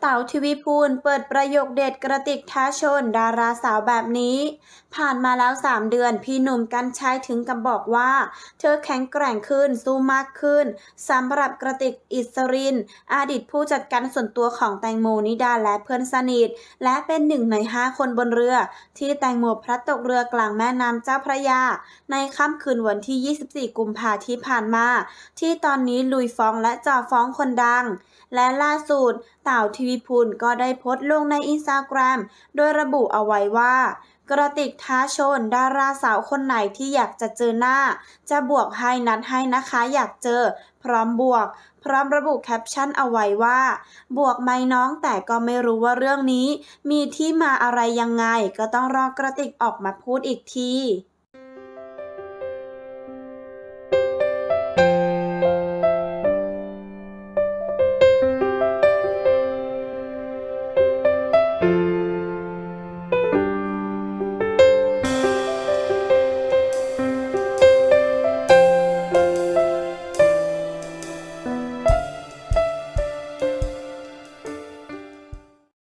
เต๋าทีวีพูลเปิดประโยคเด็ดกระติกท้าชน ดาราสาวแบบนี้ ผ่านมาแล้ว 3 เดือนพี่หนุ่มกันชัยถึงกับบอกว่า เธอแข็งแกร่งขึ้นสู้มากขึ้นสำหรับกระติกอิสรินอดีตผู้จัดการส่วนตัวของแตงโมนิดาและเพื่อนสนิท และเป็นหนึ่งใน 5 คนบนเรือ ที่แตงโมพลัดตกเรือกลางแม่น้ำเจ้าพระยา ในค่ำคืนวันที่ 24 กุมภาที่ผ่านมา ที่ตอนนี้ลุยฟ้องและจ่อฟ้องคนดัง และล่าสุดเต่าทีวีพูลก็ได้โพสต์ลงในอินสตาแกรมโดยระบุเอาไว้ว่า กระติกท้าชน ดาราสาวคนไหนที่อยากจะเจอหน้า จะบวกให้นัดให้นะคะอยากเจอ พร้อมบวก พร้อมระบุแคปชั่นเอาไว้ว่า บวกไหมน้องแต่ก็ไม่รู้ว่าเรื่องนี้ มีที่มาอะไรยังไงก็ต้องรอกระติกออกมาพูดอีกที